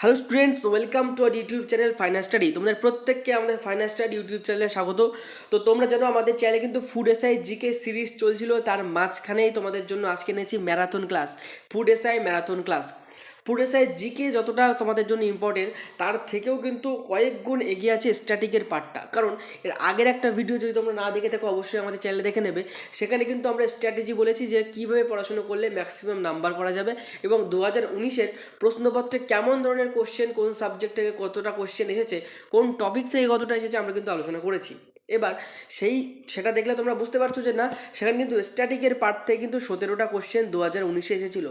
Hello students, welcome to our YouTube channel final study. তোমাদের প্রত্যেককে আমাদের ফাইনাল স্টাডি ইউটিউব চ্যানেলে স্বাগত। তো তোমরা জানো আমাদের চ্যানেলে কিন্তু ফুড এসআই জিকে সিরিজ চলছিল, তার মাঝখানেই তোমাদের জন্য আজকে নিয়েছি marathon class, food SI marathon class. SI GK যতটা তোমাদের জন্য ইম্পর্টেন্ট তার থেকেও কিন্তু কয়েক গুণ এগিয়ে আছে স্ট্যাটিকের পার্টটা কারণ এর আগের একটা ভিডিও যদি তোমরা না দেখে থাকো, অবশ্যই আমাদের চ্যানেলে দেখে নেবে। সেখানে কিন্তু আমরা স্ট্র্যাটেজি বলেছি যে কীভাবে পড়াশুনো করলে ম্যাক্সিমাম নাম্বার করা যাবে এবং দু হাজার উনিশের প্রশ্নপত্রে কেমন ধরনের কোশ্চেন কোন সাবজেক্ট থেকে কতটা কোশ্চেন এসেছে, কোন টপিক থেকে কতটা এসেছে আমরা কিন্তু আলোচনা করেছি। এবার সেই, সেটা দেখলে তোমরা বুঝতে পারছ যে না, সেখানে কিন্তু স্ট্যাটিকের পার্ট থেকে কিন্তু সতেরোটা কোশ্চেন দু হাজার উনিশে এসেছিল।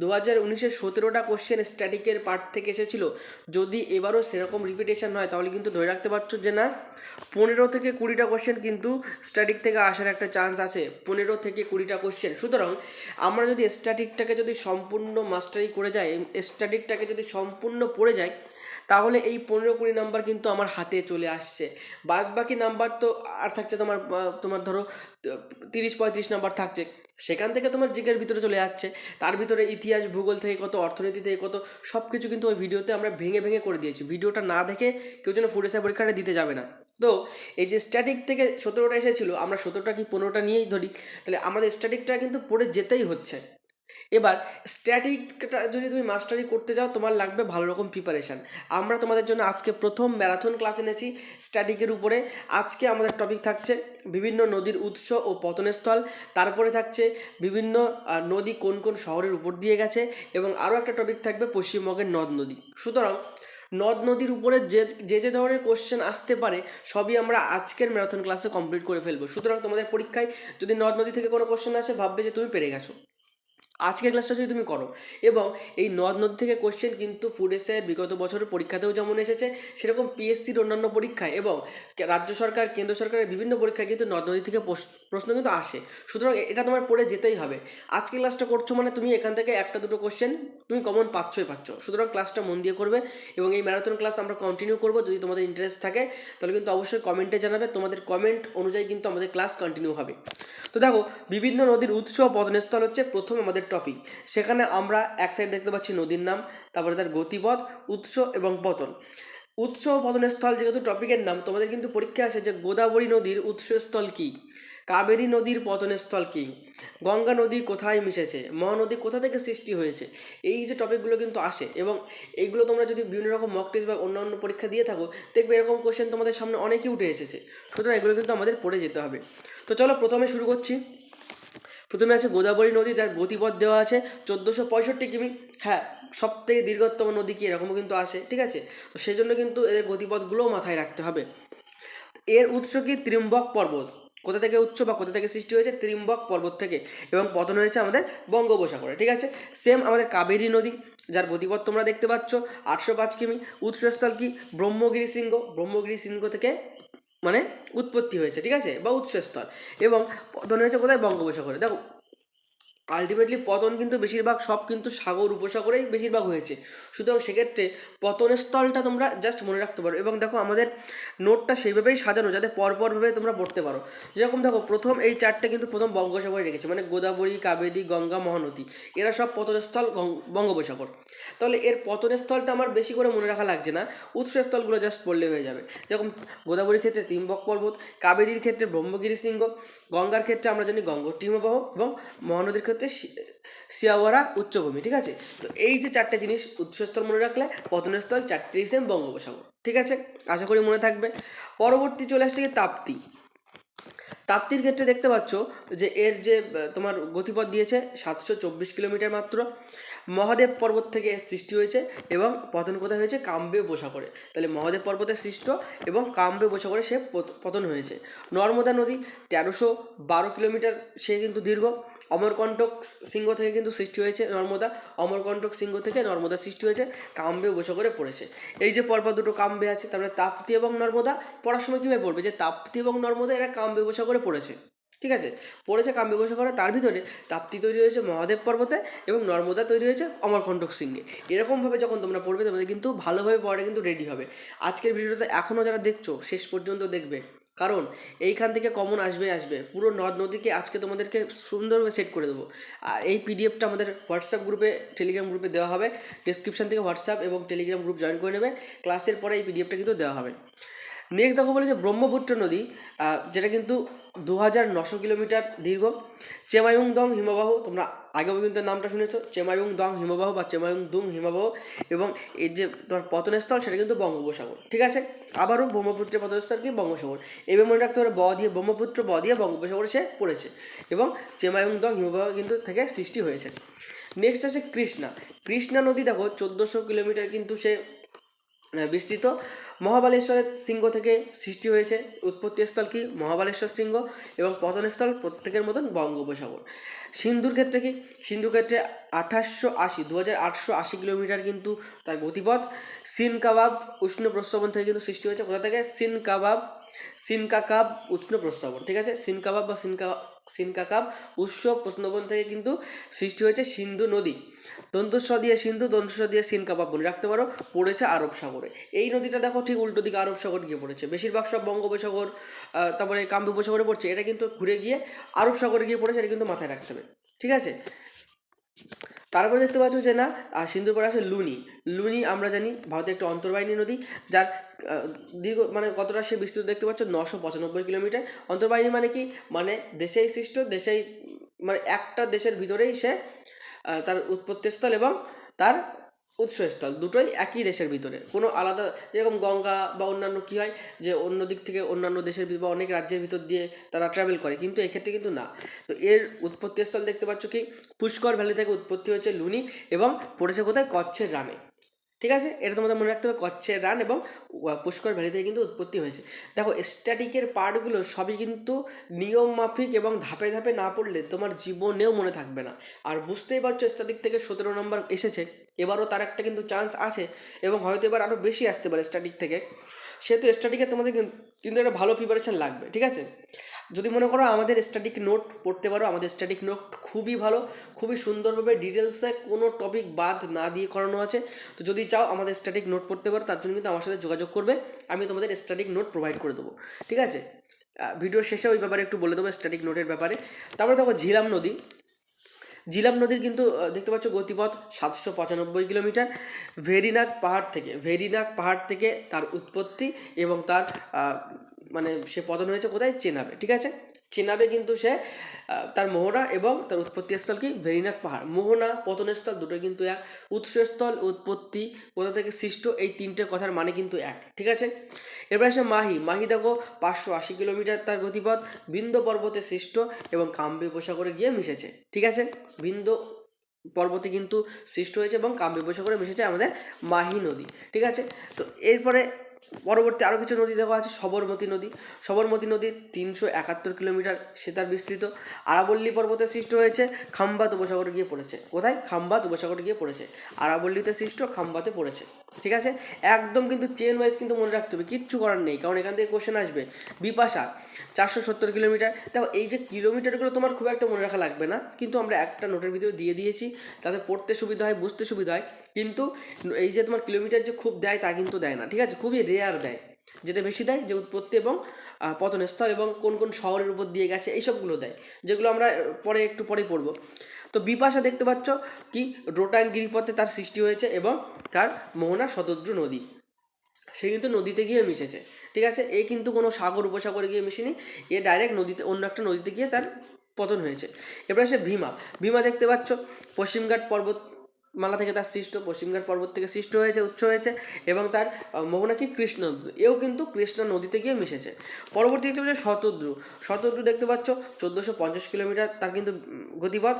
দু হাজার উনিশের সতেরোটা কোশ্চেন স্ট্যাটিকের পার্ট থেকে এসেছিল। যদি এবারও সেরকম রিপিটেশন হয়, তাহলে কিন্তু ধরে রাখতে পারছ যে না, পনেরো থেকে কুড়িটা কোশ্চেন কিন্তু স্ট্যাটিক থেকে আসার একটা চান্স আছে। পনেরো থেকে কুড়িটা কোশ্চেন সুতরাং আমরা যদি স্ট্যাটিকটাকে যদি সম্পূর্ণ মাস্টারি করে যাই স্ট্যাটিকটাকে যদি সম্পূর্ণ পড়ে যাই তাহলে এই পনেরো কুড়ি নাম্বার কিন্তু আমার হাতে চলে আসছে। বাদ বাকি নাম্বার তো আর থাকছে তোমার তোমার ধরো, তিরিশ পঁয়ত্রিশ নাম্বার থাকছে। সেখান থেকে তোমার জিকের ভিতরে চলে যাচ্ছে। তার ভিতরে ইতিহাস, ভূগোল থেকে কত, অর্থনীতি থেকে কত সব কিছু কিন্তু ওই ভিডিওতে আমরা ভেঙে ভেঙে করে দিয়েছি। ভিডিওটা না দেখে কেউ যেন ফুড পরীক্ষাটা দিতে যাবে না। তো এই যে স্ট্যাটিক থেকে সতেরোটা এসেছিল, আমরা সতেরোটা কি পনেরোটা নিয়েই ধরি? তাহলে আমাদের স্ট্যাটিকটা কিন্তু পড়ে যেতেই হচ্ছে। এবার স্ট্যাটিকটা যদি তুমি মাস্টারি করতে যাও, তোমার লাগবে ভালো রকম প্রিপারেশান আমরা তোমাদের জন্য আজকে প্রথম ম্যারাথন ক্লাস এনেছি স্ট্যাটিকের উপরে। আজকে আমাদের টপিক থাকছে বিভিন্ন নদীর উৎস ও পতনস্থল তারপরে থাকছে বিভিন্ন নদী কোন কোন শহরের উপর দিয়ে গেছে এবং আরও একটা টপিক থাকবে পশ্চিমবঙ্গের নদ নদী। সুতরাং, নদ নদীর উপরে যে যে যে ধরনের কোশ্চেন আসতে পারে, সবই আমরা আজকের ম্যারাথন ক্লাসে কমপ্লিট করে ফেলব। সুতরাং তোমাদের পরীক্ষায় যদি নদ নদী থেকে কোনো কোশ্চেন আসে, ভাববে যে তুমি পেরে গেছো। আজকের ক্লাসটা যদি তুমি করো। এবং এই নদ নদী থেকে কোশ্চেন কিন্তু ফুড এসআইয়ের বিগত বছরের পরীক্ষাতেও যেমন এসেছে, সেরকম পিএসসির অন্যান্য পরীক্ষায় এবং রাজ্য সরকার, কেন্দ্র সরকারের বিভিন্ন পরীক্ষায় কিন্তু নদ নদী থেকে প্রশ্ন কিন্তু আসে। সুতরাং এটা তোমার পড়ে যেতেই হবে। আজকে ক্লাসটা করছ মানে তুমি এখান থেকে একটা দুটো কোশ্চেন তুমি কমন পাচ্ছই পাচ্ছ। সুতরাং ক্লাসটা মন দিয়ে করবে এবং এই ম্যারাথন ক্লাস আমরা কন্টিনিউ করব। যদি তোমাদের ইন্টারেস্ট থাকে, তাহলে কিন্তু অবশ্যই কমেন্টে জানাবে। তোমাদের কমেন্ট অনুযায়ী কিন্তু আমাদের ক্লাস কন্টিনিউ হবে। তো দেখো, বিভিন্ন নদীর উৎস ও পতনস্থল হচ্ছে। প্রথম আমাদের টপিক সেখানে আমরা এক সাইড দেখতে পাচ্ছি নদীর নাম, তারপরে তার গতিপথ, উৎস এবং পতন। উৎস ও স্থল যেহেতু টপিকের নাম, তোমাদের কিন্তু পরীক্ষা আসে যে গোদাবরী নদীর উৎসস্থল কী? কাবেরী নদীর পতনের স্থল কী? গঙ্গা নদী কোথায় মিশেছে? মহানদী কোথা থেকে সৃষ্টি হয়েছে? এই যে টপিকগুলো কিন্তু আসে এবং এইগুলো তোমরা যদি বিভিন্ন রকম মক টেস্ট বা অন্যান্য পরীক্ষা দিয়ে থাকো, দেখবে এরকম কোশ্চেন তোমাদের সামনে অনেকই উঠে এসেছে। সুতরাং এগুলো কিন্তু আমাদের পড়ে যেতে হবে। তো চলো প্রথমে শুরু করছি। প্রথমে আছে গোদাবরী নদী, তার গতিপথ দেওয়া আছে চোদ্দোশো পঁয়ষট্টি কিমি। হ্যাঁ সব থেকে দীর্ঘতম নদী কি এরকমও কিন্তু আসে, ঠিক আছে? তো সেই জন্য কিন্তু এদের গতিপথগুলোও মাথায় রাখতে হবে। এর উৎস কি? ত্রিম্বক পর্বত। কোথা থেকে উৎস বা কোথা থেকে সৃষ্টি হয়েছে? ত্রিম্বক পর্বত থেকে। এবং পতন হয়েছে আমাদের বঙ্গোপসাগরে, ঠিক আছে? সেম আমাদের কাবেরী নদী, যার গতিপথ তোমরা দেখতে পাচ্ছ, আটশো পাঁচ কিমি। উৎসস্থল কি? ব্রহ্মগিরি শৃঙ্গ। ব্রহ্মগিরি শৃঙ্গ থেকে মানে উৎপত্তি হয়েছে ঠিক আছে? বা উৎসস্থল এবং পতন হয়েছে কোথায়? বঙ্গোপসাগরে। দেখো আলটিমেটলি পতন কিন্তু বেশিরভাগ, সব কিন্তু সাগর, উপসাগরেই বেশিরভাগ হয়েছে। সুতরাং সেক্ষেত্রে পতনের স্থলটা তোমরা জাস্ট মনে রাখতে পারো। এবং দেখো আমাদের নোটটা সেইভাবেই সাজানো, যাতে পরপরভাবে তোমরা পড়তে পারো। যেরকম দেখো, প্রথম এই চারটে কিন্তু প্রথম বঙ্গোপসাগরে রেখেছে মানে গোদাবরী, কাবেরী, গঙ্গা, মহানদী। এরা সব পতনস্থল গং- বঙ্গোপসাগর। তাহলে এর পতনের স্থলটা আমার বেশি করে মনে রাখা লাগছে না। উৎসস্থলগুলো জাস্ট পড়লে হয়ে যাবে। যেরকম গোদাবরীর ক্ষেত্রে তিম্বক পর্বত, কাবেরীর ক্ষেত্রে ব্রহ্মগিরি শৃঙ্গ, গঙ্গার ক্ষেত্রে আমরা জানি গঙ্গোত্রীমবাহ এবং মহানদীর ক্ষেত্রে শি- শিয়াওয়ারা উচ্চভূমি, ঠিক আছে? তো এই যে চারটে জিনিস উৎসস্থল মনে রাখলে পতনস্থল, চারটে সেম বঙ্গোপসাগর, ঠিক আছে? আশা করি মনে থাকবে। পরবর্তী চলে আসছে তাপ্তি। তাপ্তির ক্ষেত্রে দেখতে পাচ্ছ যে এর যে তোমার গতিপথ দিয়েছে সাতশো চব্বিশ কিলোমিটার মাত্র। মহাদেব পর্বত থেকে সৃষ্টি হয়েছে এবং পতন কোথায় হয়েছে? কাম্বে বসাগরে তাহলে মহাদেব পর্বতের সৃষ্ট এবং কাম্বে বসাগরে সে পত- পতন হয়েছে। নর্মদা নদী তেরোশো বারো কিলোমিটার, সে কিন্তু দীর্ঘ। অমরকণ্টক সিংহ থেকে কিন্তু সৃষ্টি হয়েছে নর্মদা। অমরকণ্টক সিংহ থেকে নর্মদা সৃষ্টি হয়েছে, কাম্বে বসাগরে পড়েছে। এই যে পরপর দুটো কাম্বে আছে তারপরে তাপ্তি এবং নর্মদা, পড়ার সময় কীভাবে পড়বে? যে তাপ্তি এবং নর্মদা এরা কাম্বে বসাগরে পড়েছে। ঠিক আছে? পড়েছে কাম্য বসাগরে তার ভিতরে তাপ্তি তৈরি হয়েছে মহাদেব পর্বতে এবং নর্মদা তৈরি হয়েছে অমরকণ্টক সিংহে। এরকমভাবে যখন তোমরা পড়বে, তোমাদের কিন্তু ভালোভাবে পড়াটা কিন্তু রেডি হবে। আজকের ভিডিওতে এখনও যারা দেখছ, শেষ পর্যন্ত দেখবে। কারণ এইখান থেকে কমন আসবে আসবে। পুরো নদ নদীকে আজকে তোমাদেরকে সুন্দরভাবে সেট করে দেবো। আর এই পিডিএফটা আমাদের হোয়াটসঅ্যাপ গ্রুপে টেলিগ্রাম গ্রুপে দেওয়া হবে। ডিসক্রিপশান থেকে হোয়াটসঅ্যাপ এবং টেলিগ্রাম গ্রুপ জয়েন করে নেবে। ক্লাসের পরে এই পিডিএফটা কিন্তু দেওয়া হবে। নেক্সট দেখো বলেছে ব্রহ্মপুত্র নদী যেটা কিন্তু দু হাজার নশো কিলোমিটার দীর্ঘ। চেমায়ুং দং হিমবাহ, তোমরা আগেও কিন্তু নামটা শুনেছ। চেমায়ুং দং হিমবাহ বা চেমায়ুং দুং হিমবাহ এবং এর যে তোমার পতনস্থল, সেটা কিন্তু বঙ্গোপসাগর। ঠিক আছে? আবারও ব্রহ্মপুত্রের পতনস্থল কি? বঙ্গোপসাগর। এবার মনে রাখতে পারো ব দিয়ে, ব্রহ্মপুত্র, ব দিয়ে বঙ্গোপসাগর সে পড়েছে এবং চেমায়ুং দং হিমবাহ কিন্তু থেকে সৃষ্টি হয়েছে। নেক্সট আছে কৃষ্ণা। কৃষ্ণা নদী দেখো, চোদ্দোশো কিলোমিটার কিন্তু সে বিস্তৃত। মহাবালেশ্বরের শৃঙ্গ থেকে সৃষ্টি হয়েছে। উৎপত্তিস্থল কি? মহাবালেশ্বর শৃঙ্গ এবং পতনস্থল প্রত্যেকের মতন বঙ্গোপসাগর। সিন্ধুর ক্ষেত্রে কি? সিন্ধুর ক্ষেত্রে আঠাশশো আশি দু হাজার আটশো আশি কিলোমিটার কিন্তু তার গতিপথ। সিন কাবাব উষ্ণ প্রস্রবণ থেকে কিন্তু সৃষ্টি হয়েছে। কোথা থেকে? সিন কাবাব সিনকা কাব উষ্ণ প্রস্রবণ, ঠিক আছে? সিন কাবাব বা সিনকা সিনকা কাব উৎস প্রশ্নবন থেকে কিন্তু সৃষ্টি হয়েছে সিন্ধু নদী। দন্তস্ব দিয়ে সিন্ধু, দন্তস্ব দিয়ে সিন কাবাব মনে রাখতে পারো, পড়েছে আরব সাগরে। এই নদীটা দেখো ঠিক উল্টো দিকে আরব সাগর গিয়ে পড়েছে। বেশিরভাগ সব বঙ্গোপসাগর তারপরে কাম্য উপসাগরে পড়ছে। এটা কিন্তু ঘুরে গিয়ে আরব সাগরে গিয়ে পড়েছে, এটা কিন্তু মাথায় রাখতে হবে, ঠিক আছে? তারপরে দেখতে পাচ্ছ যে না সিন্ধুর পরে আছে লুনি। লুনি আমরা জানি ভারতের একটা অন্তর্বাহিনী নদী, যার দীর্ঘ মানে কতটা সে বিস্তৃত দেখতে পাচ্ছ? নশো পঁচানব্বই কিলোমিটার। অন্তর্বাহিনী মানে কি? মানে দেশেই সৃষ্ট, দেশেই মানে একটা দেশের ভিতরেই সে তার উৎপত্তিস্থল এবং তার উৎসস্থল দুটোই একই দেশের ভিতরে। কোনো আলাদা, যেরকম গঙ্গা বা অন্যান্য কী হয়, যে অন্য দিক থেকে অন্যান্য দেশের বা অনেক রাজ্যের ভিতর দিয়ে তারা ট্রাভেল করে, কিন্তু এক্ষেত্রে কিন্তু না। তো এর উৎপত্তিস্থল দেখতে পাচ্ছ কি? পুষ্কর ভ্যালি থেকে উৎপত্তি হয়েছে লুনি এবং পড়েছে কোথায়? কচ্ছের রানে ঠিক আছে? এটা তোমাদের মনে রাখতে হবে, কচ্ছের রান এবং পুষ্কর ভ্যালি থেকে কিন্তু উৎপত্তি হয়েছে। দেখো স্ট্যাটিকের পার্টগুলো সবই কিন্তু নিয়ম মাফিক এবং ধাপে ধাপে না পড়লে তোমার জীবনেও মনে থাকবে না। আর বুঝতেই পারছ স্ট্যাটিক থেকে সতেরো নম্বর এসেছে। এবারও তার একটা কিন্তু চান্স আছে এবং হয়তো এবার আরও বেশি আসতে পারে স্ট্যাটিক থেকে। সেহেতু স্ট্যাটিকে তোমাদের কিন্তু একটা ভালো প্রিপারেশন লাগবে, ঠিক আছে? যদি মনে করো আমাদের স্ট্যাটিক নোট পড়তে পারো, আমাদের স্ট্যাটিক নোট খুবই ভালো, খুবই সুন্দরভাবে ডিটেলসে কোনো টপিক বাদ না দিয়ে করানো আছে। তো যদি চাও আমাদের স্ট্যাটিক নোট পড়তে পারো, তার জন্য কিন্তু আমার সাথে যোগাযোগ করবে, আমি তোমাদের স্ট্যাটিক নোট প্রোভাইড করে দেবো, ঠিক আছে? ভিডিওর শেষে ওই ব্যাপারে একটু বলে দেবো স্ট্যাটিক নোটের ব্যাপারে। তারপরে দেখো ঝিলাম নদী। জিলাম নদীর কিন্তু দেখতে পাচ্ছ গতিপথ সাতশো পঁচানব্বই কিলোমিটার। ভেরিনাগ পাহাড় থেকে, ভেরিনাগ পাহাড় থেকে তার উৎপত্তি এবং তার মানে সে পতন হয়েছে কোথায়? চেনাবে, ঠিক আছে? চেনাবে কিন্তু সে তার মোহনা এবং তার উৎপত্তিস্থল কি? ভেরিনাগ পাহাড়। মোহনা, পতনস্থল দুটো কিন্তু এক। উৎসস্থল, উৎপত্তি কোথা থেকে সৃষ্ট? এই তিনটে কথার মানে কিন্তু এক। ঠিক আছে? এবার আসে মাহি। মাহি দেখো, পাঁচশো আশি কিলোমিটার তার গতিপথ। বিন্দ পর্বতে সৃষ্ট এবং কাম্বি উপসাগরে গিয়ে মিশেছে। ঠিক আছে? বিন্দ পর্বতে কিন্তু সৃষ্ট হয়েছে এবং কাম্বি উপসাগরে মিশেছে আমাদের মাহি নদী। ঠিক আছে? তো এরপরে পরবর্তী আরও কিছু নদী দেখা আছে, সবরমতী নদী। সবরমতী নদী তিনশো একাত্তর কিলোমিটার, সে তার বিস্তৃত। আরাবল্লী পর্বতে সৃষ্ট হয়েছে খাম্বাত উপসাগরে গিয়ে পড়েছে। কোথায়? খাম্বাত উপসাগরে গিয়ে পড়েছে। আরাবল্লীতে সৃষ্ট, খাম্বাতে পড়েছে। ঠিক আছে? একদম কিন্তু চেন ওয়াইজ কিন্তু মনে রাখতে হবে, কিচ্ছু করার নেই, কারণ এখান থেকে কোশ্চেন আসবে। বিপাশা চারশো সত্তর কিলোমিটার। দেখো, এই যে কিলোমিটারগুলো তোমার খুব একটা মনে রাখা লাগবে না, কিন্তু আমরা একটা নোটের ভিতরে দিয়ে দিয়েছি তাতে পড়তে সুবিধা হয়, বুঝতে সুবিধা হয়। কিন্তু এই যে তোমার কিলোমিটার যে খুব দেয়, তা কিন্তু দেয় না, ঠিক আছে? খুবই রেয়ার দেয়, যেটা বেশি দেয়, যে উৎপত্তি এবং পতনস্থল এবং কোন কোন শহরের উপর দিয়ে গেছে, এইসবগুলো দেয়, যেগুলো আমরা পরে একটু পরেই পড়ব। তো বিপাশা দেখতে পাচ্ছ কি রোটাং গিরিপথে তার সৃষ্টি হয়েছে এবং তার মোহনা শতদ্রু নদী, সে কিন্তু নদীতে গিয়ে মিশেছে। ঠিক আছে? এ কিন্তু কোনো সাগর উপসাগরে গিয়ে মিশেনি। এ ডাইরেক্ট নদীতে, অন্য একটা নদীতে গিয়ে তার পতন হয়েছে। এবার আসে ভীমা। ভীমা দেখতে পাচ্ছ, পশ্চিমঘাট পর্বত মালা থেকে তার সৃষ্ট, পশ্চিমঘাট পর্বত থেকে সৃষ্ট হয়েছে উৎস হয়েছে এবং তার মোহনা কি কৃষ্ণ এও কিন্তু কৃষ্ণা নদীতে গিয়ে মিশেছে। পরবর্তী দেখতে পাচ্ছ শতদ্রু। শতদ্রু দেখতে পাচ্ছ, চোদ্দোশো পঞ্চাশ কিলোমিটার তার কিন্তু গতিপথ।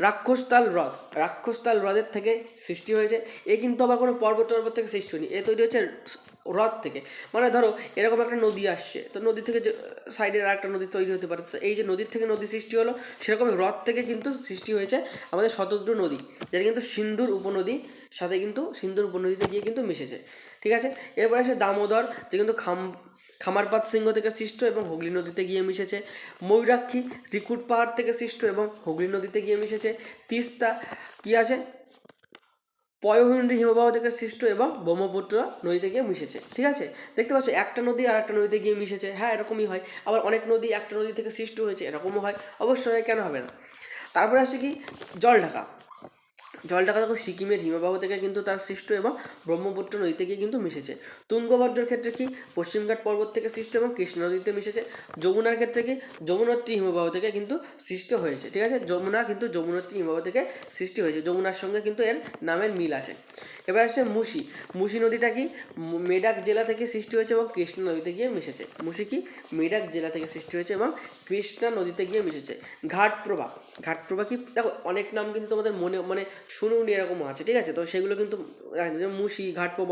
রাক্ষসতাল হ্রদ। রাক্ষসতাল হ্রদের থেকে সৃষ্টি হয়েছে। এ কিন্তু আবার কোনো পর্বত টর্বত থেকে সৃষ্টি হয়নি। এ তৈরি হচ্ছে হ্রদ থেকে। মানে ধরো, এরকম একটা নদী আসছে। তো নদী থেকে যে সাইডের আর একটা নদী তৈরি হতে পারে। তো এই যে নদীর থেকে নদী সৃষ্টি হলো, সেরকম হ্রদ থেকে কিন্তু সৃষ্টি হয়েছে আমাদের শতদ্রু নদী, যেটা কিন্তু সিন্ধুর উপনদী, সাথে কিন্তু সিন্ধুর উপনদীতে গিয়ে কিন্তু মিশেছে। ঠিক আছে? এরপরে আছে দামোদর, যে কিন্তু খাম খামারপাত সিংহ থেকে সৃষ্ট এবং হুগলি নদীতে গিয়ে মিশেছে। ময়ূরাক্ষী ত্রিকুট পাহাড় থেকে সৃষ্ট এবং হুগলি নদীতে গিয়ে মিশেছে। তিস্তা কি আছে? পয়হিন্দ্রী হিমবাহ থেকে সৃষ্ট এবং ব্রহ্মপুত্র নদীতে গিয়ে মিশেছে। ঠিক আছে? দেখতে পাচ্ছ, একটা নদী আর একটা নদীতে গিয়ে মিশেছে। হ্যাঁ এরকমই হয়। আবার অনেক নদী একটা নদী থেকে সৃষ্ট হয়েছে, এরকমও হয়। অবশ্যই কেন হবে না? তারপরে আসছে কি? জল ঢাকা জল ঢাকা দেখো সিকিমের হিমবাহ থেকে কিন্তু তার সৃষ্ট এবং ব্রহ্মপুত্র নদীতে গিয়ে কিন্তু মিশেছে। তুঙ্গভদ্রের ক্ষেত্রে কি পশ্চিমঘাট পর্বত থেকে সৃষ্ট এবং কৃষ্ণ নদীতে মিশেছে? যমুনার ক্ষেত্রে কি যমুনোত্রী হিমবাহ থেকে কিন্তু সৃষ্ট হয়েছে, ঠিক আছে? যমুনা কিন্তু যমুনোত্রী হিমবাহ থেকে সৃষ্টি হয়েছে, যমুনার সঙ্গে কিন্তু এর নামের মিল আছে। এবার আসছে মুসি মুসি নদীটা কি মেডাক জেলা থেকে সৃষ্টি হয়েছে এবং কৃষ্ণা নদীতে গিয়ে মিশেছে? মুসি কি মেডাক জেলা থেকে সৃষ্টি হয়েছে এবং কৃষ্ণা নদীতে গিয়ে মিশেছে? ঘাটপ্রভা। ঘাটপ্রভা কি, দেখো, অনেক নাম কিন্তু তোমাদের মনে মানে শুনুনি এরকম আছে, ঠিক আছে? তো সেগুলো কিন্তু। যেমন মুসি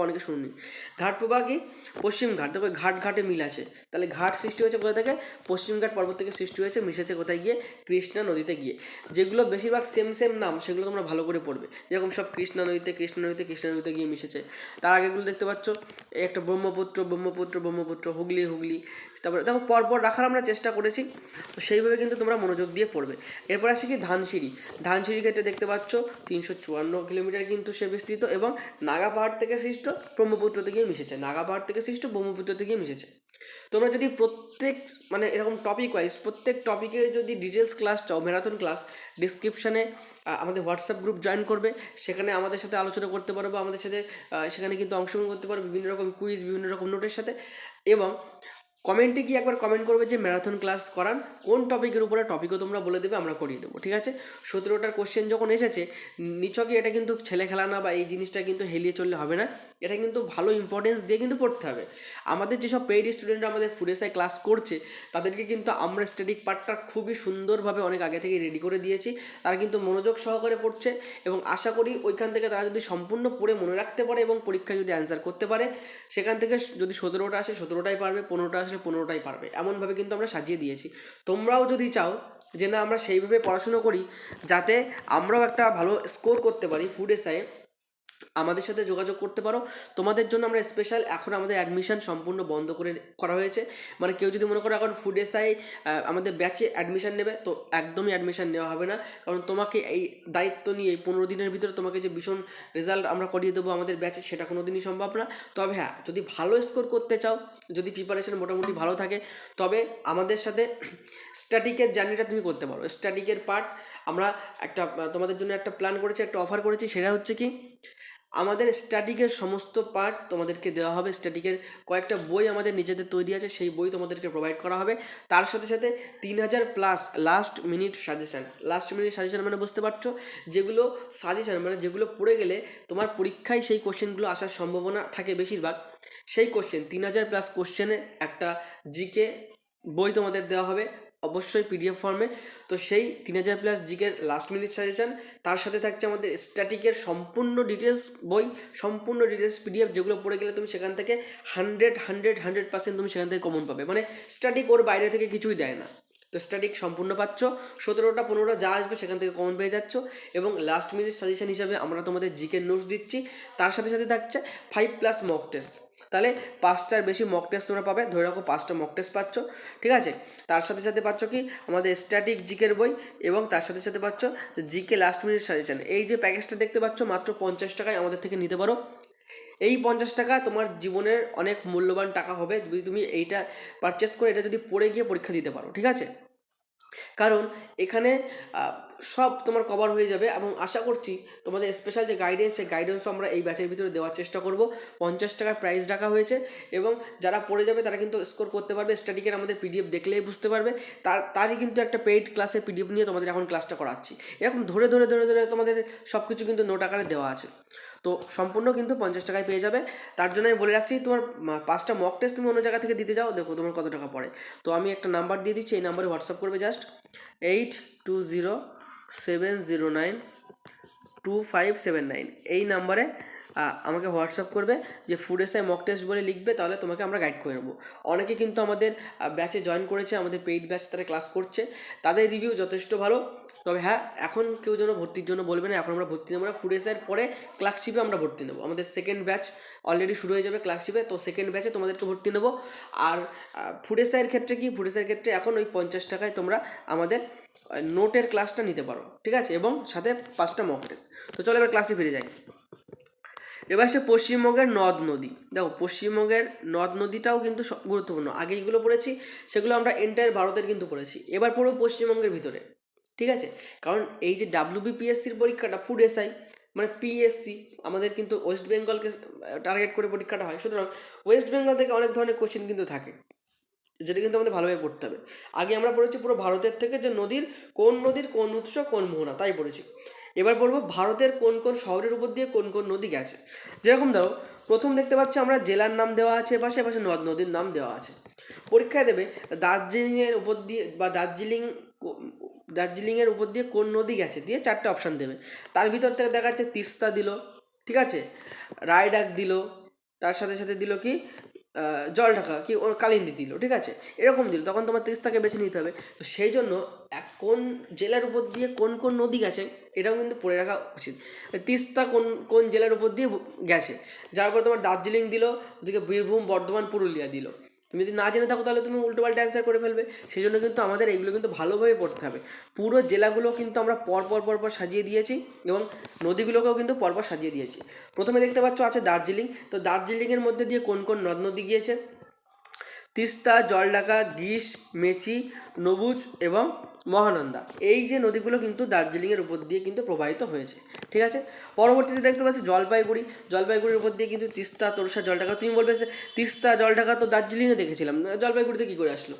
অনেকে শুনুনি ঘাটপ্রভা কি? পশ্চিম ঘাট, দেখো ঘাট ঘাটে মিল আছে। তাহলে ঘাট সৃষ্টি হয়েছে কোথা থেকে? পশ্চিম ঘাট পর্বত থেকে সৃষ্টি হয়েছে, মিশেছে কোথায় গিয়ে? কৃষ্ণা নদীতে গিয়ে। যেগুলো বেশিরভাগ সেম সেম নাম, সেগুলো তোমরা ভালো করে পড়বে। যেরকম সব কৃষ্ণা নদীতে কৃষ্ণা নদীতে কৃষ্ণা নদীতে গিয়ে মিশেছে। তার আগেগুলো দেখতে পাচ্ছ, একটা ব্রহ্মপুত্র ব্রহ্মপুত্র ব্রহ্মপুত্র, হুগলি হুগলি। তারপরে দেখো পরপর রাখার আমরা চেষ্টা করেছি, তো সেইভাবে কিন্তু তোমরা মনোযোগ দিয়ে পড়বে। এরপর আসি কি ধানসিঁড়ি। ধানসিঁড়ি ক্ষেত্রে দেখতে পাচ্ছ তিনশো চুয়ান্ন কিলোমিটার কিন্তু সে বিস্তৃত এবং নাগা পাহাড় থেকে সৃষ্ট ব্রহ্মপুত্র থেকে মিশেছে। নাগা পাহাড় থেকে সৃষ্ট ব্রহ্মপুত্র থেকে মিশেছে। তোমরা যদি প্রত্যেক মানে এরকম টপিক ওয়াইজ প্রত্যেক টপিকের যদি ডিটেলস ক্লাস চাও ম্যারাথন ক্লাস ডিসক্রিপশানে আমাদের হোয়াটসঅ্যাপ গ্রুপ জয়েন করবে। সেখানে আমাদের সাথে আলোচনা করতে পারো বা আমাদের সাথে সেখানে কিন্তু অংশগ্রহণ করতে পারো বিভিন্ন রকম কুইজ বিভিন্ন রকম নোটের সাথে। এবং কমেন্টে কি একবার কমেন্ট করবে যে ম্যারাথন ক্লাস করান, কোন টপিকের উপরে টপিকও তোমরা বলে দেবে, আমরা করিয়ে দেবো, ঠিক আছে? সতেরোটার কোশ্চেন যখন এসেছে নিচকে এটা কিন্তু ছেলে খেলা না বা এই জিনিসটা কিন্তু হেলিয়ে চললে হবে না। এটা কিন্তু ভালো ইম্পর্টেন্স দিয়ে কিন্তু পড়তে হবে। আমাদের যেসব পেইড স্টুডেন্টরা আমাদের ফুডেসায় ক্লাস করছে, তাদেরকে কিন্তু আমরা স্ট্যাটিক পার্টটা খুবই সুন্দরভাবে অনেক আগে থেকে রেডি করে দিয়েছি। তারা কিন্তু মনোযোগ সহকারে পড়ছে এবং আশা করি ওইখান থেকে তারা যদি সম্পূর্ণ পড়ে মনে রাখতে পারে এবং পরীক্ষায় যদি অ্যান্সার করতে পারে, সেখান থেকে যদি সতেরোটা আসে, সতেরোটাই পারবে, পনেরোটা আসলে পনেরোটাই পারবে। এমনভাবে কিন্তু আমরা সাজিয়ে দিয়েছি। তোমরাও যদি চাও যে না, আমরা সেইভাবে পড়াশুনো করি, যাতে আমরাও একটা ভালো স্কোর করতে পারি ফুড এসআইয়ে আমাদের সাথে যোগাযোগ করতে পারো। তোমাদের জন্য আমরা স্পেশাল এখন আমাদের অ্যাডমিশন সম্পূর্ণ বন্ধ করে করা হয়েছে। মানে কেউ যদি মনে করো এখন ফুড এসআই আমাদের ব্যাচে অ্যাডমিশন নেবে, তো একদমই অ্যাডমিশন নেওয়া হবে না। কারণ তোমাকে এই দায়িত্ব নিয়ে এই পনেরো দিনের ভিতরে তোমাকে যে ভীষণ রেজাল্ট আমরা করিয়ে দেবো আমাদের ব্যাচে সেটা কোনো দিনই সম্ভব না। তবে হ্যাঁ যদি ভালো স্কোর করতে চাও, যদি প্রিপারেশন মোটামুটি ভালো থাকে, তবে আমাদের সাথে স্ট্যাটিকের জার্নিটা তুমি করতে পারো। স্ট্যাটিকের পার্ট আমরা একটা, তোমাদের জন্য একটা প্ল্যান করেছি, একটা অফার করেছি, সেটা হচ্ছে কি আমাদের স্ট্যাটিকের সমস্ত পার্ট তোমাদেরকে দেওয়া হবে। স্ট্যাটিকের কয়েকটা বই আমাদের নিজেদের তৈরি আছে, সেই বই তোমাদেরকে প্রোভাইড করা হবে। তার সাথে সাথে তিন হাজার plus last minute suggestion last minute suggestion মানে বুঝতে পারছ? যেগুলো সাজেশান মানে যেগুলো পড়ে গেলে তোমার পরীক্ষায় সেই কোশ্চেনগুলো আসার সম্ভাবনা থাকে বেশিরভাগ। সেই কোশ্চেন তিন হাজার প্লাস কোশ্চেনের একটা জিকে বই তোমাদের দেওয়া হবে। অবশ্যই পিডিএফ ফর্মে তো সেই তিন হাজার প্লাস জিকের লাস্ট মিনিট সাজেশান তার সাথে থাকছে আমাদের স্ট্যাটিকের সম্পূর্ণ ডিটেলস বই, সম্পূর্ণ ডিটেলস পিডিএফ যেগুলো পড়ে গেলে তুমি সেখান থেকে হান্ড্রেড হান্ড্রেড হান্ড্রেড পার্সেন্ট তুমি সেখান থেকে কমন পাবে। মানে স্ট্যাটিক ওর বাইরে থেকে কিছুই দেয় না। তো স্ট্যাটিক সম্পূর্ণ পাচ্ছ। সতেরোটা, পনেরোটা যা আসবে সেখান থেকে কমন পেয়ে যাচ্ছ। এবং লাস্ট মিনিট সাজেশন হিসাবে আমরা তোমাদের জিকে নোটস দিচ্ছি। তার সাথে সাথে থাকছে ফাইভ প্লাস মক টেস্ট তাহলে পাঁচটার বেশি মক টেস্ট তোমরা পাবে। ধরে রাখো পাঁচটা মক টেস্ট পাচ্ছ। ঠিক আছে? তার সাথে সাথে পাচ্ছ কি? আমাদের স্ট্যাটিক জিকের বই এবং তার সাথে সাথে পাচ্ছ জিকে লাস্ট মিনিট সাজেশন এই যে প্যাকেজটা দেখতে পাচ্ছ মাত্র পঞ্চাশ টাকায় আমাদের থেকে নিতে পারো। এই পঞ্চাশ টাকা তোমার জীবনের অনেক মূল্যবান টাকা হবে। যদি তুমি এইটা পারচেস করে এটা যদি পড়ে গিয়ে পরীক্ষা দিতে পারো, ঠিক আছে? কারণ এখানে সব তোমার কভার হয়ে যাবে এবং আশা করছি তোমাদের স্পেশাল যে গাইডেন্স সেই গাইডেন্সও আমরা এই ব্যাচের ভিতরে দেওয়ার চেষ্টা করব। পঞ্চাশ টাকার প্রাইস রাখা হয়েছে এবং যারা পড়ে যাবে তারা কিন্তু স্কোর করতে পারবে স্ট্যাটিকের আমাদের পিডিএফ দেখলেই বুঝতে পারবে। তার, তারই কিন্তু একটা পেইড ক্লাসে পিডিএফ নিয়ে তোমাদের এখন ক্লাসটা করাচ্ছি। এরকম ধরে ধরে ধরে ধরে তোমাদের সব কিছু কিন্তু নোট আকারে দেওয়া আছে। তো সম্পূর্ণ কিন্তু পঞ্চাশ টাকায় পেয়ে যাবে। তার জন্য আমি বলে রাখছি, তোমার পাঁচটা মক টেস্ট তুমি অন্য জায়গা থেকে দিতে যাও, দেখো তোমার কত টাকা পড়ে। তো আমি একটা নাম্বার দিয়ে দিচ্ছি, এই নাম্বারে হোয়াটসঅ্যাপ করবে just eight two zero seven zero nine two five seven nine এই নাম্বারে আমাকে হোয়াটসঅ্যাপ করবে যে ফুড এসআই মক টেস্ট বলে লিখবে, তাহলে তোমাকে আমরা গাইড করে নেব। অনেকে কিন্তু আমাদের ব্যাচে জয়েন করেছে, আমাদের পেইড ব্যাচ তারা ক্লাস করছে। তাদের রিভিউ যথেষ্ট ভালো। তবে হ্যাঁ এখন কেউ যেন ভর্তির জন্য বলবে না, এখন আমরা ভর্তি নেব না। এসআইয়ের পরে ক্লার্কশিপে আমরা ভর্তি নেব। আমাদের সেকেন্ড ব্যাচ অলরেডি শুরু হয়ে যাবে ক্লার্কশিপে, তো সেকেন্ড ব্যাচে তোমাদেরকে ভর্তি নেব। আর ফুড এসআইয়ের ক্ষেত্রে কি ফুড এসআইয়ের ক্ষেত্রে এখন ওই পঞ্চাশ টাকায় তোমরা আমাদের নোটের ক্লাসটা নিতে পারো, ঠিক আছে? এবং সাথে পাঁচটা মক টেস্ট তো চলো এবার ক্লাসে ফিরে যাই। এবার সে পশ্চিমবঙ্গের নদ নদী। দেখো, পশ্চিমবঙ্গের নদ নদীটাও কিন্তু গুরুত্বপূর্ণ। আগে যেগুলো পড়েছি, সেগুলো আমরা এন্টায়ার ভারতের কিন্তু পড়েছি। এবার পড়ব পশ্চিমবঙ্গের ভিতরে। ঠিক আছে? কারণ এই যে ডাব্লিউবিপিএসসির পরীক্ষাটা ফুড এসআই মানে পিএসসি আমাদের কিন্তু ওয়েস্ট বেঙ্গলকে টার্গেট করে পরীক্ষাটা হয়। সুতরাং ওয়েস্ট বেঙ্গল থেকে অনেক ধরনের কোশ্চেন কিন্তু থাকে, যেটা কিন্তু আমাদের ভালোভাবে পড়তে হবে। আগে আমরা পড়েছি পুরো ভারতের থেকে যে নদীর কোন নদীর কোন উৎস, কোন মোহনা, তাই পড়েছি। এবার পড়ব ভারতের কোন কোন শহরের উপর দিয়ে কোন কোন নদী গেছে। যেরকম ধরো, প্রথম দেখতে পাচ্ছি আমরা জেলার নাম দেওয়া আছে পাশে পাশে নদ, নদীর নাম দেওয়া আছে। পরীক্ষায় দেবে দার্জিলিংয়ের উপর দিয়ে, বা দার্জিলিং দার্জিলিংয়ের উপর দিয়ে কোন নদী গেছে, দিয়ে চারটে অপশান দেবে। তার ভিতর থেকে দেখা যাচ্ছে তিস্তা দিল, ঠিক আছে? রায়ডাক দিল, তার সাথে সাথে দিল কি জল ঢাকা কি ওর কালিন্দি দিল, ঠিক আছে? এরকম দিল, তখন তোমার তিস্তাকে বেছে নিতে হবে। তো সেই জন্য এক কোন জেলার উপর দিয়ে কোন কোন নদী গেছে, এটাও কিন্তু পড়ে রাখা উচিত। তিস্তা কোন কোন জেলার উপর দিয়ে গেছে? যার পর তোমার দার্জিলিং দিল, ওদিকে বীরভূম, বর্ধমান, পুরুলিয়া দিল। তুমি যদি না জেনে থাকো তাহলে তুমি উল্টো পাল্টা অ্যান্সার করে ফেলবে। সেই জন্য কিন্তু আমাদের এইগুলো কিন্তু ভালোভাবে পড়তে হবে। পুরো জেলাগুলো কিন্তু আমরা পরপর পরপর পর পর সাজিয়ে দিয়েছি এবং নদীগুলোকেও কিন্তু পরপর সাজিয়ে দিয়েছি। প্রথমে দেখতে পাচ্ছ আছে দার্জিলিং। তো দার্জিলিংয়ের মধ্যে দিয়ে কোন কোন নদ, নদী গিয়েছে? তিস্তা জলডাকা গিস মেচি, নবুজ এবং মহানন্দা। এই যে নদীগুলো কিন্তু দার্জিলিংয়ের উপর দিয়ে কিন্তু প্রবাহিত হয়েছে, ঠিক আছে? পরবর্তীতে দেখতে পাচ্ছি জলপাইগুড়ি। জলপাইগুড়ির উপর দিয়ে কিন্তু তিস্তা তোরসা জলঢাকা, তুমি বলবে তিস্তা জলঢাকা তো দার্জিলিংয়ে দেখেছিলাম, জলপাইগুড়িতে কী করে আসলো?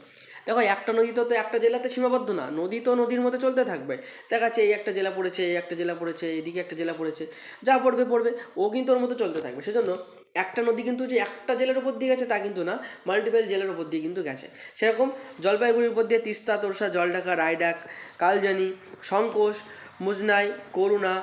দেখো, একটা নদী তো একটা জেলাতে সীমাবদ্ধ না, নদী তো নদীর মতো চলতে থাকবে। দেখা যাচ্ছে এই একটা জেলা পড়েছে, এই একটা জেলা পড়েছে, এদিকে একটা জেলা পড়েছে, যা পড়বে পড়বে, ও কিন্তু ওর মতো চলতে থাকবে, সেজন্য একটা নদী কিন্তু যে একটা জেলার উপর দিয়ে গেছে তা কিন্তু না মাল্টিপল জেলার উপর দিয়ে কিন্তু গেছে। সেরকম জলপাইগুড়ির উপর দিয়ে তিস্তা, তোরসা, জলঢাকা, রায়ডাক, কালজানি শঙ্কোষ মুজনাই, করুণা,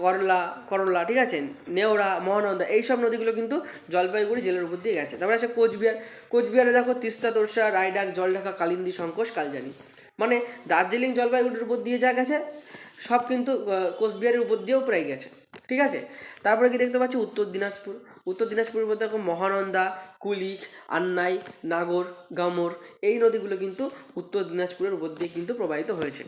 করলা করলা, ঠিক আছে? নেওড়া মহানন্দা, এইসব নদীগুলো কিন্তু জলপাইগুড়ি জেলার উপর দিয়ে গেছে। তারপরে আছে কোচবিহার। কোচবিহারে দেখো তিস্তা, তোরসা, রায়ডাক, জলঢাকা, কালিন্দী শঙ্কোষ কালজানি। মানে দার্জিলিং, জলপাইগুড়ির উপর দিয়ে যা গেছে, সব কিন্তু কোচবিহারের উপর দিয়েও প্রায় গেছে। ঠিক আছে? তারপরে কি দেখতে পাচ্ছি? উত্তর দিনাজপুর। উত্তর দিনাজপুরের মধ্যে দেখো মহানন্দা, কুলিক, আন্নাই, নাগর, গামর, এই নদীগুলো কিন্তু উত্তর দিনাজপুরের উপর দিয়ে কিন্তু প্রবাহিত হয়েছে।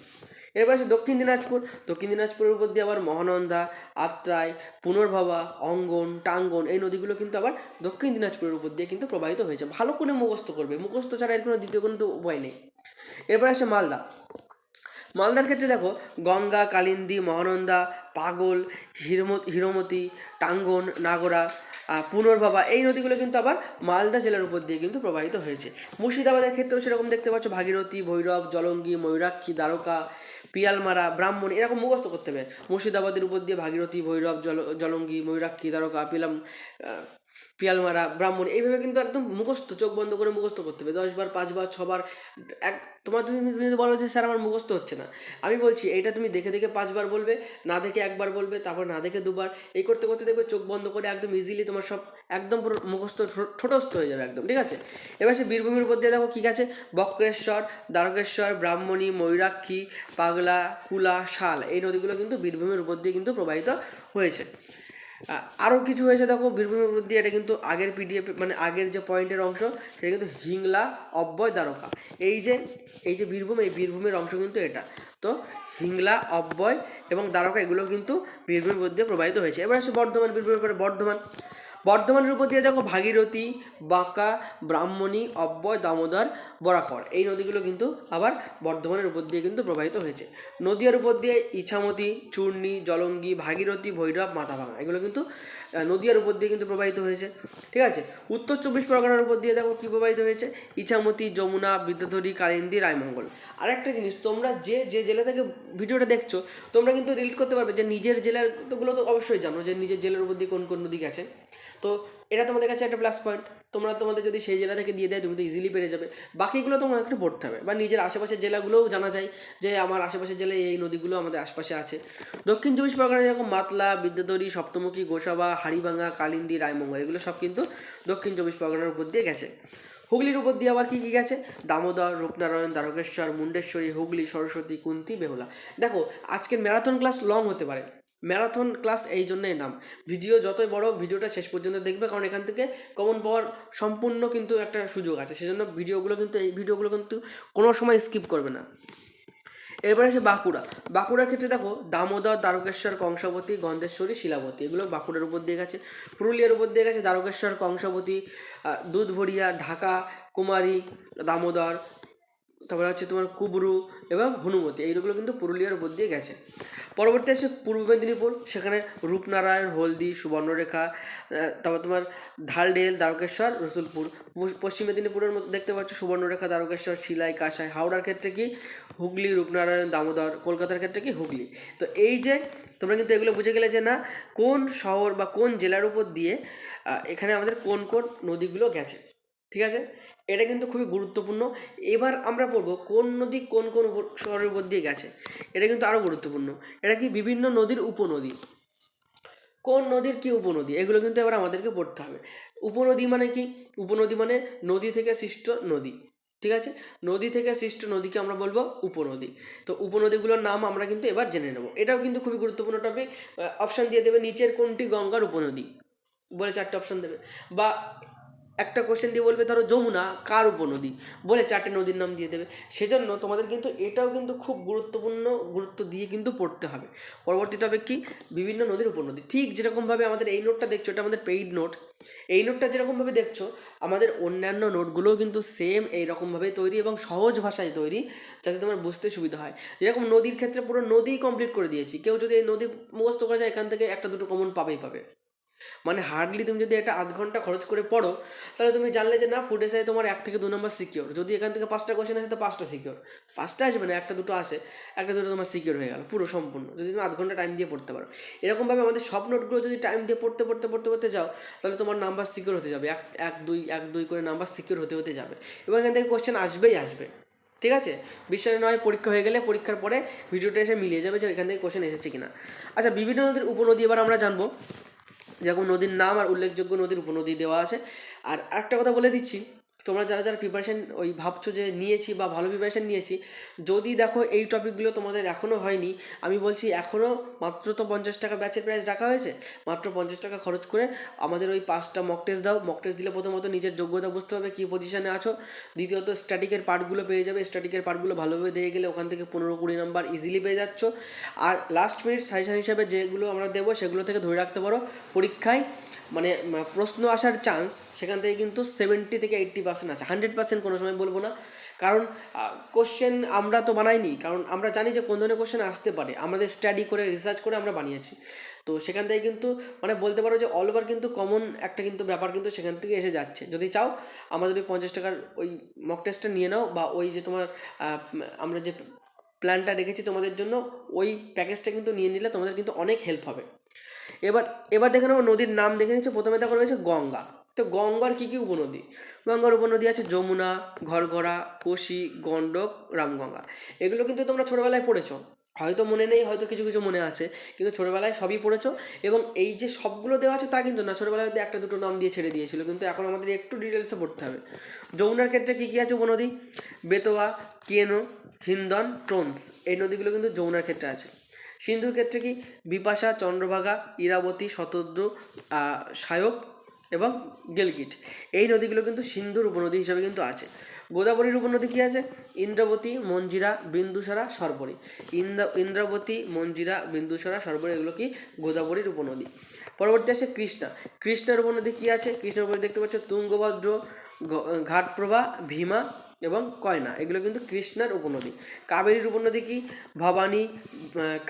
এরপর আছে দক্ষিণ দিনাজপুর। দক্ষিণ দিনাজপুরের উপর দিয়ে আবার মহানন্দা, আত্রাই, পুনর্ভবা, অঙ্গন, টাঙ্গন, এই নদীগুলো কিন্তু আবার দক্ষিণ দিনাজপুরের উপর দিয়ে কিন্তু প্রবাহিত হয়েছে। ভালো করে মুখস্থ করবে। মুখস্থ ছাড়া এর কোনো দ্বিতীয় কোনো উপায় নেই। এরপর আসে মালদা। মালদার ক্ষেত্রে দেখো গঙ্গা কালিন্দী মহানন্দা পাগল হিরমত হিরমতি টাঙ্গন নাগরা আহ, পুনর্ভবা এই নদীগুলো কিন্তু আবার মালদা জেলার উপর দিয়ে কিন্তু প্রবাহিত হয়েছে। মুর্শিদাবাদের ক্ষেত্রেও সেরকম দেখতে পাচ্ছ ভাগীরথী ভৈরব জলঙ্গি ময়ূরাক্ষী দ্বারকা পিয়ালমারা ব্রাহ্মণ এরকম মুখস্থ করতে হবে। মুর্শিদাবাদের উপর দিয়ে ভাগীরথী ভৈরব জল জলঙ্গি ময়ূরাক্ষী দ্বারকা পিলাম আহ, পিয়ালমারা ব্রাহ্মণ এইভাবে কিন্তু একদম মুখস্থ চোখ বন্ধ করে মুখস্থ করতে হবে। দশবার পাঁচবার ছবার এক তোমার তুমি যদি বলো যে স্যার আমার মুখস্থ হচ্ছে না। আমি বলছি এইটা তুমি দেখে দেখে পাঁচবার বলবে না দেখে একবার বলবে তারপর না দেখে দুবার। এই করতে করতে দেখবে চোখ বন্ধ করে একদম ইজিলি তোমার সব একদম পুরো মুখস্থ ঠোঁটস্থ হয়ে যাবে একদম ঠিক আছে? এবার সে বীরভূমির উপর দিয়ে দেখো কী আছে বক্রেশ্বর দ্বারকেশ্বর ব্রাহ্মণী ময়ূরাক্ষী পাগলা কুলা শাল এই নদীগুলো কিন্তু বীরভূমের উপর দিয়ে কিন্তু প্রবাহিত হয়েছে। আরও কিছু হয়েছে, দেখো বীরভূমের উপর দিয়ে এটা কিন্তু আগের পিডিএফ মানে আগের যে পয়েন্টের অংশ, সেটা কিন্তু হিংলা, অব্যয়, দ্বারকা। এই যে এই যে বীরভূম, এই বীরভূমের অংশ কিন্তু এটা। তো হিংলা, অব্যয় এবং দ্বারকা, এগুলো কিন্তু বীরভূমের মধ্যে প্রবাহিত হয়েছে। এবার আসছে বর্ধমান, বীরভূমের পরে বর্ধমান। বর্ধমানের উপর দিয়ে দেখো ভাগীরথী, বাঁকা, ব্রাহ্মণী অব্যয় দামোদর, বরাকর। এই নদীগুলো কিন্তু আবার বর্ধমানের উপর দিয়ে কিন্তু প্রবাহিত হয়েছে। নদীয়ার উপর দিয়ে ইছামতি, চূর্ণী, জলঙ্গি, ভাগীরথী, ভৈরব, মাথাভাঙা, এগুলো কিন্তু নদীয়ার উপর দিয়ে কিন্তু প্রবাহিত হয়েছে, ঠিক আছে? উত্তর চব্বিশ পরগনার উপর দিয়ে দেখো কী প্রবাহিত হয়েছে, ইছামতি, যমুনা, বিদ্যাধরী, কালিন্দী, রায়মঙ্গল। আর একটা জিনিস, তোমরা যে যে জেলা থেকে ভিডিওটা দেখছ, তোমরা কিন্তু রিলেট করতে পারবে যে নিজের জেলার তোগুলো তো অবশ্যই জানো যে নিজের জেলার উপর দিয়ে কোন কোন নদী গেছে। তো এটা তোমাদের কাছে একটা প্লাস পয়েন্ট তোমরা তোমাদের যদি সেই জেলা থেকে দিয়ে দেয়, তুমি তো ইজিলি পেরে যাবে। বাকিগুলো তোমার একটু পড়তে হবে। বা নিজের আশেপাশের জেলাগুলোও জানা যায় যে আমার আশেপাশের জেলায় এই নদীগুলো আমাদের আশপাশে আছে। দক্ষিণ চব্বিশ পরগনায় যেরকম মাতলা, বিদ্যাধরী, সপ্তমুখী, গোসাবা হাড়িভাঙা কালিন্দী, রায়মঙ্গল, এগুলো সব কিন্তু দক্ষিণ চব্বিশ পরগনার উপর দিয়ে গেছে। হুগলির উপর দিয়ে আবার কী কী গেছে? দামোদর, রূপনারায়ণ, দ্বারকেশ্বর, মুন্ডেশ্বরী, হুগলি, সরস্বতী, কুন্তি, বেহুলা। দেখো, আজকের ম্যারাথন ক্লাস লং হতে পারে। ম্যারাথন ক্লাস এই জন্যই নাম। ভিডিও যতই বড় ভিডিওটা শেষ পর্যন্ত দেখবে, কারণ এখান থেকে কমন পাওয়ার সম্পূর্ণ কিন্তু একটা সুযোগ আছে। সেজন্য ভিডিওগুলো কিন্তু এই ভিডিওগুলো কিন্তু কোনো সময় স্কিপ করবে না। এরপরে আছে বাঁকুড়া। বাঁকুড়ার ক্ষেত্রে দেখো, দামোদর, দ্বারকেশ্বর, কংসাবতী, গন্ধেশ্বরী, শিলাবতী, এগুলো বাঁকুড়ার উপর দিয়ে গেছে। পুরুলিয়ার উপর দিয়ে গেছে দ্বারকেশ্বর, কংসাবতী দুধভরিয়া, ঢাকা, কুমারী, দামোদর। তারপরে হচ্ছে তোমার কুবরু এবং হনুমতি এইগুলো কিন্তু পুরুলিয়ার উপর দিয়ে গেছে। পরবর্তী আছে পূর্ব মেদিনীপুর, সেখানে রূপনারায়ণ, হলদি, সুবর্ণরেখা তারপর তোমার ঢালডেল দ্বারকেশ্বর, রসুলপুর। পশ্চিম মেদিনীপুরের মধ্যে দেখতে পাচ্ছ সুবর্ণরেখা, দ্বারকেশ্বর, শিলাই, কাঁসাই, হাওড়ার ক্ষেত্রে কি হুগলি, রূপনারায়ণ, দামোদর, কলকাতার ক্ষেত্রে কি হুগলি। তো এই যে তোমরা কিন্তু এগুলো বুঝে গেলে যে না, কোন শহর বা কোন জেলার উপর দিয়ে এখানে আমাদের কোন কোন নদীগুলো গেছে। ঠিক আছে? এটা কিন্তু খুবই গুরুত্বপূর্ণ। এবার আমরা বলব কোন নদী কোন কোন শহরের উপর দিয়ে গেছে। এটা কিন্তু আরও গুরুত্বপূর্ণ। এটা কি বিভিন্ন নদীর উপনদী? কোন নদীর কি উপনদী? এগুলো কিন্তু এবার আমাদেরকে পড়তে হবে। উপনদী মানে কি? উপনদী মানে নদী থেকে সৃষ্ট নদী। ঠিক আছে? নদী থেকে সৃষ্ট নদীকে আমরা বলব উপনদী। তো উপনদীগুলোর নাম আমরা কিন্তু এবার জেনে নেব। এটাও কিন্তু খুবই গুরুত্বপূর্ণ টপিক অপশান দিয়ে দেবে নিচের কোনটি গঙ্গার উপনদী। বলে চারটে অপশান দেবে। বা একটা কোশ্চেন দিয়ে বলবে, ধরো যমুনা, কার উপনদী? বলে চারটে নদীর নাম দিয়ে দেবে। সেজন্য তোমাদের কিন্তু এটাও কিন্তু খুব গুরুত্বপূর্ণ গুরুত্ব দিয়ে কিন্তু পড়তে হবে। পরবর্তী টপিক কি? বিভিন্ন নদীর উপনদী। ঠিক যেরকমভাবে আমাদের এই নোটটা দেখছ, এটা আমাদের পেইড নোট এই নোটটা যেরকমভাবে দেখছ, আমাদের অন্যান্য নোটগুলোও কিন্তু সেম এইরকমভাবে তৈরি এবং সহজ ভাষায় তৈরি, যাতে তোমার বুঝতে সুবিধা হয়। যেরকম নদীর ক্ষেত্রে পুরো নদীই কমপ্লিট করে দিয়েছি। কেউ যদি এই নদী মুখস্থ করা যায়, এখান থেকে একটা দুটো কমন পাবেই পাবে। মানে হার্ডলি তুমি যদি একটা আধ ঘণ্টা খরচ করে পড়ো, তাহলে তুমি জানলে যে না ফুড এসে তোমার এক থেকে দু নম্বর সিকিওর যদি এখান থেকে পাঁচটা কোশ্চেন আসে, তো পাঁচটা সিকিওর পাঁচটা আসবে না, একটা দুটো আসে, একটা দুটো তোমার সিকিওর হয়ে গেল, পুরো সম্পূর্ণ। যদি তুমি আধ ঘণ্টা টাইম দিয়ে পড়তে পারো। এরকমভাবে আমাদের সব নোটগুলো যদি টাইম দিয়ে পড়তে পড়তে পড়তে পড়তে যাও, তাহলে তোমার নাম্বার সিকিওর হতে যাবে। এক এক, দুই এক, দুই করে নাম্বার সিকিওর হতে হতে যাবে। এবং এখান থেকে কোশ্চেন আসবেই আসবে। ঠিক আছে? বিশ্বাস নয়, পরীক্ষা হয়ে গেলে পরীক্ষার পরে ভিডিওটা এসে মিলিয়ে যাবে যে এখান থেকে কোশ্চেন এসেছে কিনা। আচ্ছা বিভিন্ন নদীর উপনদী এবার আমরা জানব। যেরকম নদীর নাম আর উল্লেখযোগ্য নদীর উপনদী দেওয়া আছে। আর একটা কথা বলে দিচ্ছি তোমরা যারা যারা প্রিপারেশান ওই ভাবছ যে নিয়েছি বা ভালো প্রিপারেশান নিয়েছি, যদি দেখো এই টপিকগুলো তোমাদের এখনও হয়নি, আমি বলছি এখনও মাত্র তো পঞ্চাশ টাকা ব্যাচের প্রাইস রাখা হয়েছে, মাত্র পঞ্চাশ টাকা খরচ করে আমাদের ওই পাঁচটা মক টেস্ট দাও মক টেস্ট দিলে প্রথমত নিজের যোগ্যতা বুঝতে হবে কী পজিশনে আছো, দ্বিতীয়ত স্ট্যাটিকের পার্টগুলো পেয়ে যাবে স্ট্যাটিকের পার্টগুলো ভালোভাবে দিয়ে গেলে ওখান থেকে পনেরো কুড়ি নাম্বার ইজিলি পেয়ে যাচ্ছ। আর লাস্ট মিনিট সাজেশন হিসাবে যেগুলো আমরা দেবো সেগুলো থেকে ধরে রাখতে পারো, পরীক্ষায় মানে প্রশ্ন আসার চান্স সেখান থেকে কিন্তু সেভেন্টি থেকে এইট্টি পার্সেন্ট আছে। হান্ড্রেড পার্সেন্ট কোনো সময় বলব না। কারণ কোশ্চেন আমরা তো বানাইনি। কারণ আমরা জানি যে কোন ধরনের কোশ্চেন আসতে পারে। আমাদের স্টাডি করে রিসার্চ করে আমরা বানিয়েছি। তো সেখান থেকে কিন্তু মানে বলতে পারো যে অল ওভার কিন্তু কমন একটা কিন্তু ব্যাপার কিন্তু সেখান থেকে এসে যাচ্ছে। যদি চাও আমাদের ওই পঞ্চাশ টাকার ওই মক টেস্টটা নিয়ে নাও বা ওই যে তোমার আমরা যে প্ল্যানটা রেখেছি তোমাদের জন্য, ওই প্যাকেজটা কিন্তু নিয়ে নিলে তোমাদের কিন্তু অনেক হেল্প হবে। এবার এবার দেখে নেব নদীর নাম দেখে নিচ্ছি। প্রথমে দেখো রয়েছে গঙ্গা। তো গঙ্গার কী কী উপনদী? গঙ্গার উপনদী আছে যমুনা, ঘরঘরা, কোশি, গণ্ডক, রামগঙ্গা। এগুলো কিন্তু তোমরা ছোটোবেলায় পড়েছো। হয়তো মনে নেই, হয়তো কিছু কিছু মনে আছে, কিন্তু ছোটোবেলায় সবই পড়েছো। এবং এই যে সবগুলো দেওয়া আছে তা কিন্তু না, ছোটোবেলায় হয়তো একটা দুটো নাম দিয়ে ছেড়ে দিয়েছিল, কিন্তু এখন আমাদের একটু ডিটেলসে পড়তে হবে। যমুনার ক্ষেত্রে কী কী আছে উপনদী? বেতোয়া, কেনো, হিন্দন, টোনস। এই নদীগুলো কিন্তু যমুনার ক্ষেত্রে আছে। সিন্ধুর ক্ষেত্রে কি বিপাশা, চন্দ্রভাগা, ইরাবতী, শতদ্র সায়ক এবং গেলগিট? এই নদীগুলো কিন্তু সিন্ধুর উপনদী হিসাবে কিন্তু আছে। গোদাবরীর উপনদী কী আছে? ইন্দ্রাবতী, মঞ্জিরা, বিন্দুসারা, সর্বরী। ইন্দ্রা, ইন্দ্রাবতী, মঞ্জিরা, বিন্দুসারা, সরবরী এগুলো কি গোদাবরীর উপনদী? পরবর্তী আছে কৃষ্ণা। কৃষ্ণার উপনদী কী আছে? কৃষ্ণার উপনদী দেখতে পাচ্ছ তুঙ্গভদ্র ঘাটপ্রভা ভীমা এবং কয়না, এগুলো কিন্তু কৃষ্ণার উপনদী। কাবেরীর উপনদী কি? ভবানী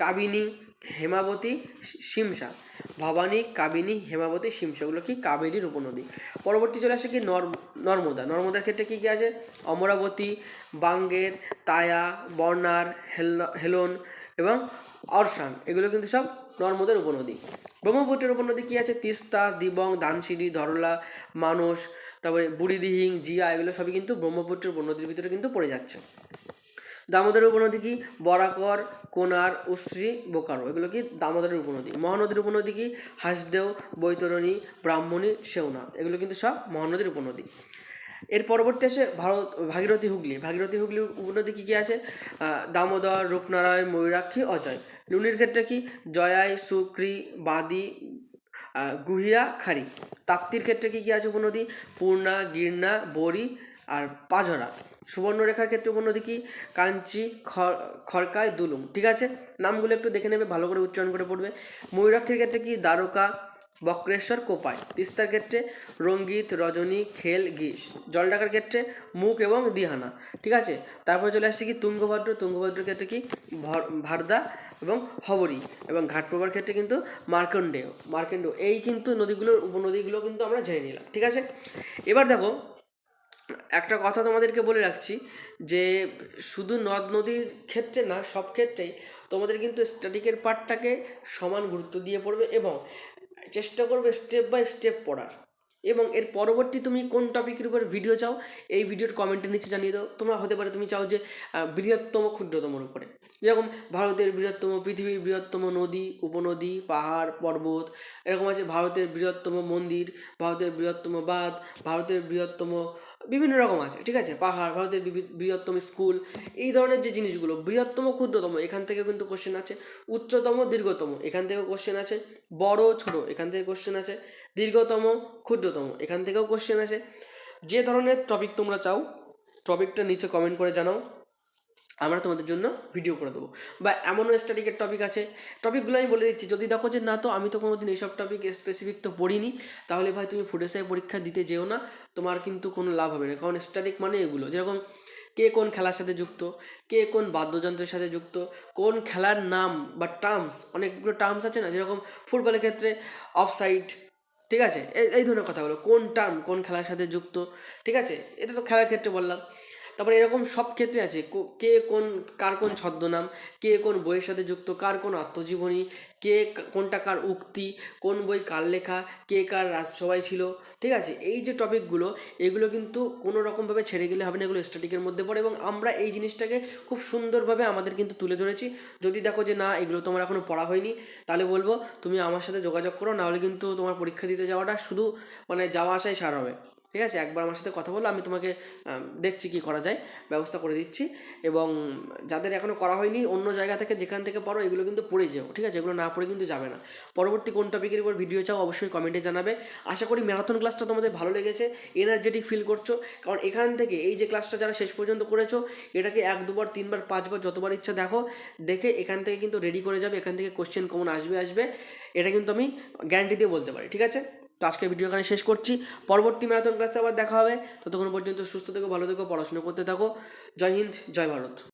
কাবিনী, হেমাবতী, শিমসা। ভবানী, কাবিনী, হেমাবতী, শিমসা, এগুলো কি কাবেরীর উপনদী। পরবর্তী চলে আসে কি নর নর্মদা। নর্মদার ক্ষেত্রে কী কী আছে? অমরাবতী, বাঙ্গের, তায়া, বর্ণার হেলন এবং অরসাং, এগুলো কিন্তু সব নর্মদার উপনদী। ব্রহ্মপুত্রের উপনদী কী আছে? তিস্তা, দিবং দানসিঁড়ি ধরলা, মানস তারপরে বুড়িদিহিং জিয়া, এগুলো সবই কিন্তু ব্রহ্মপুত্রের উপনদীর ভিতরে কিন্তু পড়ে যাচ্ছে। দামোদরের উপনদী কি? বরাকর, কোনার, উশ্রী, বোকারো, এগুলো কি দামোদরের উপনদী? মহানদীর উপনদী কি? হাসদেও, বৈতরণী, ব্রাহ্মণী শেওনাথ এগুলো কিন্তু সব মহানদীর উপনদী। এর পরবর্তী আসে ভারত, ভাগীরথী হুগলি। ভাগীরথী হুগলির উপনদী কী কী আছে? দামোদর, রূপনারায়ণ, ময়ূরাক্ষী, অজয়। লুনির ক্ষেত্রে কি? জয়াই সুক্রি বাদি গুহিয়া, খারি। তাপ্তির ক্ষেত্রে কী কী আছে উপনদী? পূর্ণা, গির্না, বড়ি আর পাঝরা। সুবর্ণরেখার ক্ষেত্রে উপনদী কি? কাঞ্চি খড়কায় দুলুম। ঠিক আছে? নামগুলো একটু দেখে নেবে, ভালো করে উচ্চারণ করে পড়বে। ময়ূরাক্ষীর ক্ষেত্রে কি? দ্বারকা বক্রেশ্বর কোপায় তিস্তার ক্ষেত্রে রঙ্গিত, রজনী, খেল গিস জলঢাকার ক্ষেত্রে মুখ এবং দিহানা। ঠিক আছে? তারপরে চলে আসছে কি তুঙ্গভদ্র। তুঙ্গভদ্রের ক্ষেত্রে কি ভর- ভারদা এবং হবরী এবং ঘাট ঘাটপ্রভার ক্ষেত্রে কিন্তু মার্কণ্ডেয় মার্কেন্ড এই কিন্তু নদীগুলোর উপনদীগুলো কিন্তু আমরা জেনে নিলাম। ঠিক আছে? এবার দেখো, একটা কথা তোমাদেরকে বলে রাখছি যে শুধু নদ নদীর ক্ষেত্রে না, সব ক্ষেত্রেই তোমাদের কিন্তু স্ট্যাটিকের পার্টটাকে সমান গুরুত্ব দিয়ে পড়বে এবং চেষ্টা করবে স্টেপ বাই স্টেপ পড়ার। এবং এর পরবর্তী তুমি কোন টপিকের উপর ভিডিও চাও, এই ভিডিওর কমেন্টের নিচে জানিয়ে দাও। তোমরা হতে পারে তুমি চাও যে বৃহত্তম ক্ষুদ্রতমর উপরে। যেরকম ভারতের বৃহত্তম, পৃথিবীর বৃহত্তম নদী, উপনদী, পাহাড়, পর্বত, এরকম আছে ভারতের বৃহত্তম মন্দির, ভারতের বৃহত্তম বাঁধ, ভারতের বৃহত্তম বিভিন্ন রকম আছে, ঠিক আছে? পাহাড়, ভারতের বৃহত্তম স্কুল এই ধরনের যে জিনিসগুলো, বৃহত্তম, ক্ষুদ্রতম, এখান থেকে কিন্তু কোশ্চেন আছে। উচ্চতম, দীর্ঘতম, এখান থেকেও কোশ্চেন আছে। বড়, ছোট, এখান থেকে কোশ্চেন আছে। দীর্ঘতম, ক্ষুদ্রতম, এখান থেকেও কোশ্চেন আছে। যে ধরনের টপিক তোমরা চাও টপিকটা নিচে কমেন্ট করে জানাও। আমরা তোমাদের জন্য ভিডিও করে দেবো। বা এমনও স্টাডিকের টপিক আছে। টপিকগুলো আমি বলে দিচ্ছি, যদি দেখো যে না, তো আমি তো কোনো দিন এইসব টপিক স্পেসিফিক তো পড়িনি। তাহলে ভাই তুমি ফুড এসআই পরীক্ষা দিতে যেও না, তোমার কিন্তু কোনো লাভ হবে না। কারণ স্টাডিক মানে এগুলো, যেরকম কে কোন খেলার সাথে যুক্ত, কে কোন বাদ্যযন্ত্রের সাথে যুক্ত, কোন খেলার নাম বা টার্মস অনেকগুলো টার্মস আছে না? যেরকম ফুটবলের ক্ষেত্রে অফসাইড ঠিক আছে? এই ধরনের কথাগুলো, কোন টার্ম কোন খেলার সাথে যুক্ত, ঠিক আছে? এটা তো খেলার ক্ষেত্রে বললাম। তারপরে এরকম সব ক্ষেত্রে আছে। কো- কোন, কার কোন ছদ্মনাম, কে কোন বইয়ের সাথে যুক্ত, কার কোন আত্মজীবনী, কে কোনটা কার উক্তি, কোন বই কার লেখা, কে কার রাজসভায় ছিল, ঠিক আছে? এই যে টপিকগুলো এগুলো কিন্তু কোনো রকমভাবে ছেড়ে গেলে হবে না, এগুলো স্ট্যাটিকের মধ্যে পড়ে এবং আমরা এই জিনিসটাকে খুব সুন্দরভাবে আমাদের কিন্তু তুলে ধরেছি। যদি দেখো যে না, এগুলো তোমার এখনও পড়া হয়নি, তাহলে বলব তুমি আমার সাথে যোগাযোগ করো, নাহলে কিন্তু তোমার পরীক্ষা দিতে যাওয়াটা শুধু মানে যাওয়া আসাই সার হবে। ঠিক আছে? একবার আমার সাথে কথা বলো আমি তোমাকে দেখছি কি করা যায়, ব্যবস্থা করে দিচ্ছি। এবং যাদের এখনও করা হয়নি, অন্য জায়গা থেকে যেখান থেকে পড়ো, এগুলো কিন্তু পড়ে যাও, ঠিক আছে? এগুলো না পড়ে কিন্তু যাবে না। পরবর্তী কোন টপিকের উপর ভিডিও চাও, অবশ্যই কমেন্টে জানাবে। আশা করি ম্যারাথন ক্লাসটা তোমাদের ভালো লেগেছে এনার্জেটিক ফিল করছ। কারণ এখান থেকে, এই যে ক্লাসটা যারা শেষ পর্যন্ত করেছ, এটাকে এক, দুবার, তিনবার, পাঁচবার, যতবার ইচ্ছা দেখো, দেখে এখান থেকে কিন্তু রেডি করে যাবে, এখান থেকে কোশ্চেন কমন আসবে আসবে, এটা কিন্তু আমি গ্যারান্টি দিয়ে বলতে পারি, ঠিক আছে? তো আজকে ভিডিও এখানে শেষ করছি। পরবর্তী ম্যারাথন ক্লাসে আবার দেখা হবে। ততক্ষণ পর্যন্ত সুস্থ থেকো, ভালো থেকো, পড়াশোনা করতে থাকো। জয় হিন্দ, জয় ভারত।